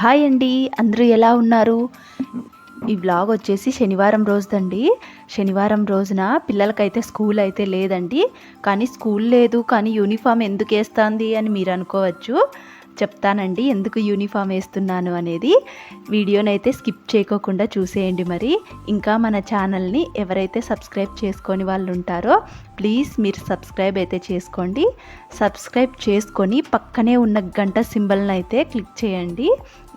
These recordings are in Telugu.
హాయ్ అండి అందరూ ఎలా ఉన్నారు? ఈ బ్లాగ్ వచ్చేసి శనివారం రోజుదండి. శనివారం రోజున పిల్లలకైతే స్కూల్ అయితే లేదండి. కానీ స్కూల్ లేదు కానీ యూనిఫామ్ ఎందుకు వేస్తుంది అని మీరు అనుకోవచ్చు. చెప్తానండి ఎందుకు యూనిఫామ్ వేస్తున్నాను అనేది వీడియోనైతే స్కిప్ చేయకోకుండా చూసేయండి మరి. ఇంకా మన ఛానల్ని ఎవరైతే సబ్స్క్రైబ్ చేసుకొని వాళ్ళు ఉంటారో ప్లీజ్ మీరు సబ్స్క్రైబ్ అయితే చేసుకోండి. సబ్స్క్రైబ్ చేసుకొని పక్కనే ఉన్న గంట సింబల్ని అయితే క్లిక్ చేయండి.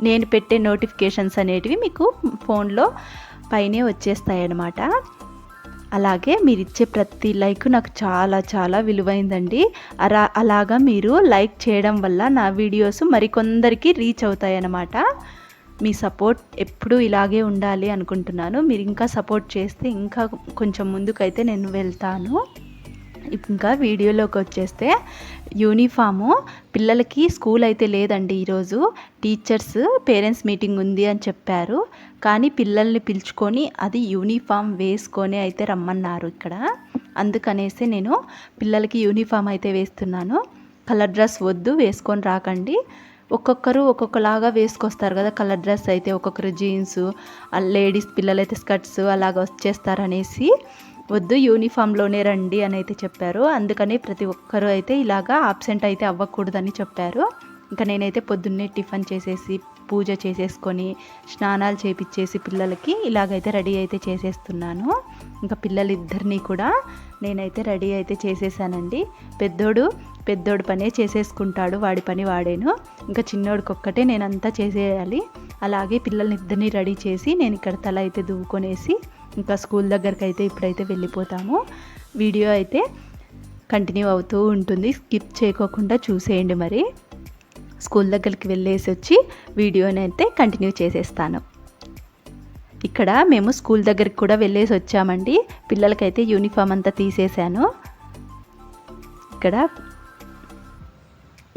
నేను పెట్టే నోటిఫికేషన్స్ అనేటివి మీకు ఫోన్లో పైనే వచ్చేస్తాయి అన్నమాట అలాగే మీరు ఇచ్చే ప్రతి లైక్ నాకు చాలా చాలా విలువైందండి. అలా అలాగా మీరు లైక్ చేయడం వల్ల నా వీడియోస్ మరికొందరికి రీచ్ అవుతాయి అన్నమాట మీ సపోర్ట్ ఎప్పుడూ ఇలాగే ఉండాలి అనుకుంటున్నాను. మీరు ఇంకా సపోర్ట్ చేస్తే ఇంకా కొంచెం ముందుకైతే నేను వెళ్తాను. ఇంకా వీడియోలోకి వచ్చేస్తే యూనిఫాము. పిల్లలకి స్కూల్ అయితే లేదండి ఈరోజు. టీచర్స్ పేరెంట్స్ మీటింగ్ ఉంది అని చెప్పారు. కానీ పిల్లల్ని పిలుచుకొని అది యూనిఫామ్ వేసుకొని అయితే రమ్మన్నారు ఇక్కడ. అందుకనేసి నేను పిల్లలకి యూనిఫామ్ అయితే వేస్తున్నాను. కలర్ డ్రెస్ వద్దు వేసుకొని రాకండి. ఒక్కొక్కరు ఒక్కొక్కలాగా వేసుకొస్తారు కదా కలర్ డ్రెస్ అయితే. ఒక్కొక్కరు జీన్స్ లేడీస్ పిల్లలైతే స్కర్ట్స్ అలాగ వచ్చేస్తారనేసి వద్దు యూనిఫామ్లోనే రండి అని అయితే చెప్పారు. అందుకని ప్రతి ఒక్కరూ అయితే ఇలాగా ఆబ్సెంట్ అయితే అవ్వకూడదని చెప్పారు. ఇంకా నేనైతే పొద్దున్నే టిఫిన్ చేసేసి పూజ చేసేసుకొని స్నానాలు చేపించేసి పిల్లలకి ఇలాగైతే రెడీ అయితే చేసేస్తున్నాను. ఇంకా పిల్లలిద్దరినీ కూడా నేనైతే రెడీ అయితే చేసేసానండి. పెద్దోడు పెద్దోడు పనే చేసేసుకుంటాడు వాడి పని వాడేను. ఇంకా చిన్నోడికి ఒక్కటే నేనంతా చేసేయాలి. అలాగే పిల్లల్ని ఇద్దరిని రెడీ చేసి నేను ఇక్కడ తల అయితే దువ్వుకొనేసి ఇంకా స్కూల్ దగ్గరికి అయితే ఇప్పుడైతే వెళ్ళిపోతాము. వీడియో అయితే కంటిన్యూ అవుతూ ఉంటుంది. స్కిప్ చేయకోకుండా చూసేయండి మరి. స్కూల్ దగ్గరికి వెళ్ళేసి వచ్చి వీడియోని అయితే కంటిన్యూ చేసేస్తాను. ఇక్కడ మేము స్కూల్ దగ్గరికి కూడా వెళ్ళేసి వచ్చామండి. పిల్లలకైతే యూనిఫామ్ అంతా తీసేశాను. ఇక్కడ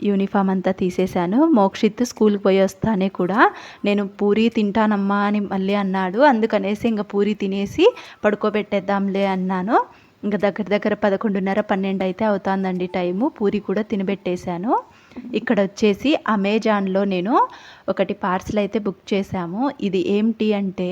యూనిఫామ్ అంతా తీసేశాను. మోక్షిత్ స్కూల్కి పోయి వస్తానే కూడా నేను పూరి తింటానమ్మా అని మళ్ళీ అన్నాడు. అందుకనేసి ఇంకా పూరి తినేసి పడుకోబెట్టేద్దాంలే అన్నాను. ఇంకా దగ్గర దగ్గర పదకొండున్నర పన్నెండు అయితే అవుతుందండి టైము. పూరి కూడా తినబెట్టేశాను. ఇక్కడ వచ్చేసి అమెజాన్లో నేను ఒకటి పార్సల్ అయితే బుక్ చేశాము. ఇది ఏంటి అంటే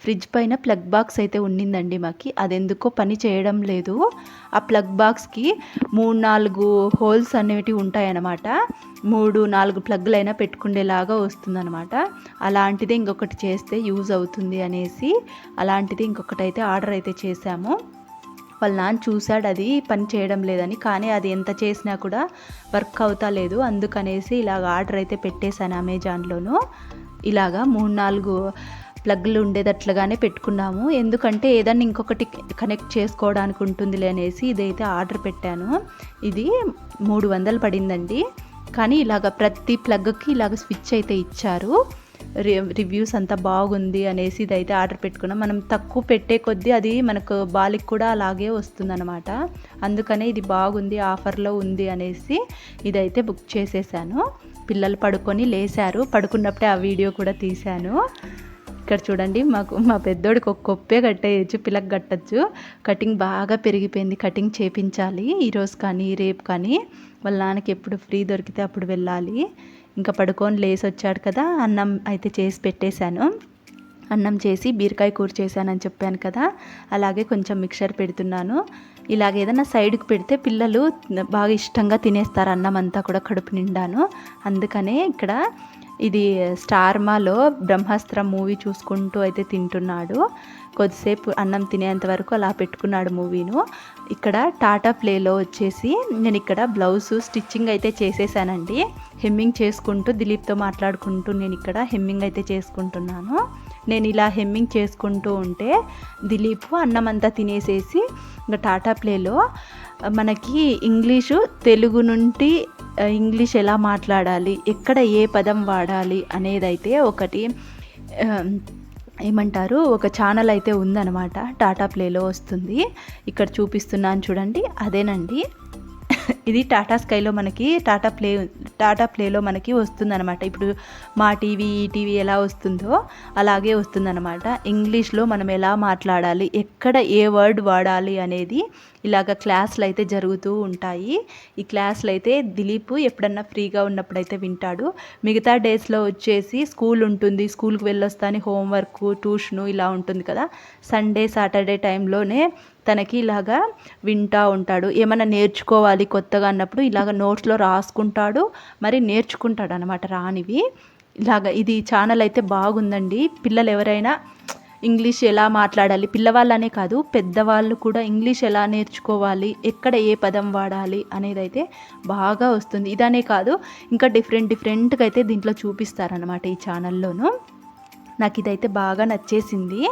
ఫ్రిడ్జ్ పైన ప్లగ్ బాక్స్ అయితే ఉండిందండి మాకు. అది ఎందుకో పని చేయడం లేదు. ఆ ప్లగ్ బాక్స్కి మూడు నాలుగు హోల్స్ అనేవి ఉంటాయన్నమాట. మూడు నాలుగు ప్లగ్లు అయినా పెట్టుకునేలాగా వస్తుందన్నమాట. అలాంటిది ఇంకొకటి చేస్తే యూజ్ అవుతుంది అనేసి అలాంటిది ఇంకొకటి అయితే ఆర్డర్ అయితే చేశాము. వాళ్ళ నాన్న చూశాడు అది పని చేయడం లేదని కానీ అది ఎంత చేసినా కూడా వర్క్ అవుతా లేదు. అందుకనేసి ఇలాగ ఆర్డర్ అయితే పెట్టేశాను అమెజాన్లోను. ఇలాగా మూడు నాలుగు ప్లగ్లు ఉండేటట్లుగానే పెట్టుకున్నాము. ఎందుకంటే ఏదన్నా ఇంకొకటి కనెక్ట్ చేసుకోవడానికి ఉంటుందిలే అనేసి ఇదైతే ఆర్డర్ పెట్టాను. ఇది మూడు వందలు పడిందండి. కానీ ఇలాగ ప్రతి ప్లగ్కి ఇలాగ స్విచ్ అయితే ఇచ్చారు. రివ్యూస్ అంతా బాగుంది అనేసి ఇదైతే ఆర్డర్ పెట్టుకున్నాం. మనం తక్కువ పెట్టే కొద్దీ అది మనకు బాలికి కూడా అలాగే వస్తుందన్నమాట. అందుకనే ఇది బాగుంది ఆఫర్లో ఉంది అనేసి ఇదైతే బుక్ చేసేసాను. పిల్లలు పడుకొని లేశారు పడుకున్నప్పుడే ఆ వీడియో కూడా తీశాను. ఇక్కడ చూడండి మాకు మా పెద్దోడికి ఒక కొప్పే కట్టేయచ్చు పిల్లకి కట్టచ్చు. కటింగ్ బాగా పెరిగిపోయింది. కటింగ్ చేపించాలి. ఈరోజు కానీ రేపు కానీ. వాళ్ళ నాన్నకి ఎప్పుడు ఫ్రీ దొరికితే అప్పుడు వెళ్ళాలి. ఇంకా పడుకొని లేసి వచ్చాడు కదా అన్నం అయితే చేసి పెట్టేశాను. అన్నం చేసి బీరకాయ కూర చేశానని చెప్పాను కదా అలాగే కొంచెం మిక్చర్ పెడుతున్నాను. ఇలాగ ఏదైనా సైడ్కి పెడితే పిల్లలు బాగా ఇష్టంగా తినేస్తారు. అన్నం అంతా కూడా కడుపు నిండాను. అందుకనే ఇక్కడ ఇది స్టార్మాలో బ్రహ్మాస్త్రం మూవీ చూసుకుంటూ అయితే తింటున్నాడు. కొద్దిసేపు అన్నం తినేంత వరకు అలా పెట్టుకున్నాడు మూవీను. ఇక్కడ టాటా ప్లేలో వచ్చేసి నేను ఇక్కడ బ్లౌజ్ స్టిచ్చింగ్ అయితే చేసేసానండి. హెమ్మింగ్ చేసుకుంటూ దిలీప్తో మాట్లాడుకుంటూ నేను ఇక్కడ హెమ్మింగ్ అయితే చేసుకుంటున్నాను. నేను ఇలా హెమ్మింగ్ చేసుకుంటూ ఉంటే దిలీప్ అన్నం అంతా తినేసేసి ఇంకా టాటా ప్లేలో మనకి ఇంగ్లీషు తెలుగు నుండి ఇంగ్లీష్ ఎలా మాట్లాడాలి ఎక్కడ ఏ పదం వాడాలి అనేదైతే ఒకటి ఏమంటారు ఒక ఛానల్ అయితే ఉందన్నమాట. టాటా ప్లేలో వస్తుంది. ఇక్కడ చూపిస్తున్నాను చూడండి. అదేనండి. ఇది టాటా స్కైలో మనకి టాటా ప్లే టాటా ప్లేలో మనకి వస్తుందన్నమాట. ఇప్పుడు మా టీవీ ఈ టీవీ ఎలా వస్తుందో అలాగే వస్తుందన్నమాట. ఇంగ్లీష్లో మనం ఎలా మాట్లాడాలి ఎక్కడ ఏ వర్డ్ వాడాలి అనేది ఇలాగ క్లాసులు అయితే జరుగుతూ ఉంటాయి. ఈ క్లాసులు అయితే దిలీప్ ఎప్పుడన్నా ఫ్రీగా ఉన్నప్పుడైతే వింటాడు. మిగతా డేస్లో వచ్చేసి స్కూల్ ఉంటుంది స్కూల్కి వెళ్ళొస్తాని హోంవర్క్ ట్యూషను ఇలా ఉంటుంది కదా. సండే సాటర్డే టైంలోనే తనకి ఇలాగా వింటూ ఉంటాడు. ఏమైనా నేర్చుకోవాలి కొత్తగా అన్నప్పుడు ఇలాగ నోట్స్లో రాసుకుంటాడు. మరి నేర్చుకుంటాడు అనమాట రానివి ఇలాగ ఇది ఛానల్ అయితే బాగుందండి. పిల్లలు ఎవరైనా ఇంగ్లీష్ ఎలా మాట్లాడాలి? పిల్లవాళ్ళనే కాదు పెద్దవాళ్ళు కూడా ఇంగ్లీష్ ఎలా నేర్చుకోవాలి? ఎక్కడ ఏ పదం వాడాలి అనేది అయితే బాగా వస్తుంది. ఇదనే కాదు ఇంకా డిఫరెంట్ డిఫరెంట్గా అయితే దీంట్లో చూపిస్తారనమాట ఈ ఛానల్లోనూ. నాకు ఇదైతే బాగా నచ్చేసింది.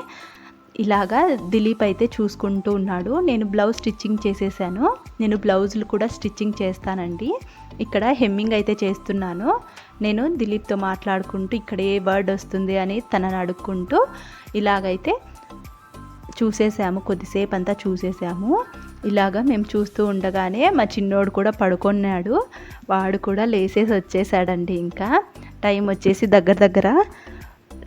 ఇలాగా దిలీప్ అయితే చూసుకుంటూ ఉన్నాడు. నేను బ్లౌజ్ స్టిచ్చింగ్ చేసేసాను. నేను బ్లౌజులు కూడా స్టిచ్చింగ్ చేస్తానండి. ఇక్కడ హెమ్మింగ్ అయితే చేస్తున్నాను. నేను దిలీప్తో మాట్లాడుకుంటూ ఇక్కడ ఏ వర్డ్ వస్తుంది అని తనని అడుక్కుంటూ ఇలాగైతే చూసేసాము. కొద్దిసేపు అంతా చూసేసాము. ఇలాగా మేము చూస్తూ ఉండగానే మా చిన్నోడు కూడా పడుకున్నాడు. వాడు కూడా లేసేసి వచ్చేసాడండి ఇంకా. టైం వచ్చేసి దగ్గర దగ్గర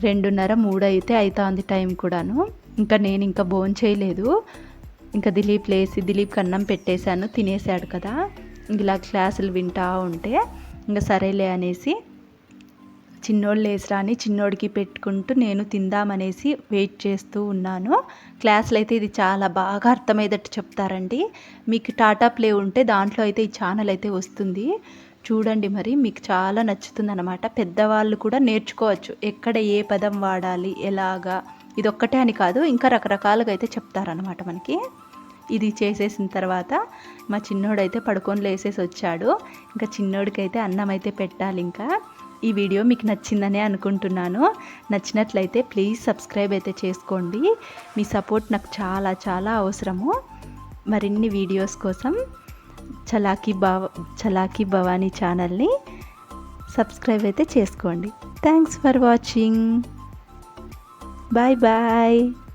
రెండున్నర మూడు అయితే అవుతుంది టైం కూడాను. ఇంకా నేను ఇంకా భోజనం చేయలేదు. ఇంకా దిలీప్ లేసి దిలీప్ అన్నం పెట్టేశాను తినేసాడు కదా. ఇలా క్లాసులు వింటా ఉంటే ఇంకా సరేలే అనేసి చిన్నోడు లేసరా అని చిన్నోడికి పెట్టుకుంటూ నేను తిందామనేసి వెయిట్ చేస్తూ ఉన్నాను. క్లాసులు అయితే ఇది చాలా బాగా అర్థమయ్యేటట్టు చెప్తారండి. మీకు టాటా ప్లే ఉంటే దాంట్లో అయితే ఈ ఛానల్ అయితే వస్తుంది. చూడండి మరి మీకు చాలా నచ్చుతుంది అనమాట పెద్దవాళ్ళు కూడా నేర్చుకోవచ్చు. ఎక్కడ ఏ పదం వాడాలి ఎలాగా? ఇది ఒక్కటే అని కాదు ఇంకా రకరకాలుగా అయితే చెప్తారనమాట మనకి. ఇది చేసేసిన తర్వాత మా చిన్నోడైతే పడుకొని లేసేసి వచ్చాడు. ఇంకా చిన్నోడికైతే అన్నం అయితే పెట్టాలి ఇంకా. ఈ వీడియో మీకు నచ్చిందనే అనుకుంటున్నాను. నచ్చినట్లయితే ప్లీజ్ సబ్స్క్రైబ్ అయితే చేసుకోండి. మీ సపోర్ట్ నాకు చాలా చాలా అవసరము. మరిన్ని వీడియోస్ కోసం చలాకీ భవ చలాకీ భవానీ ఛానల్ని సబ్స్క్రైబ్ అయితే చేసుకోండి. Thanks for watching. Bye-bye!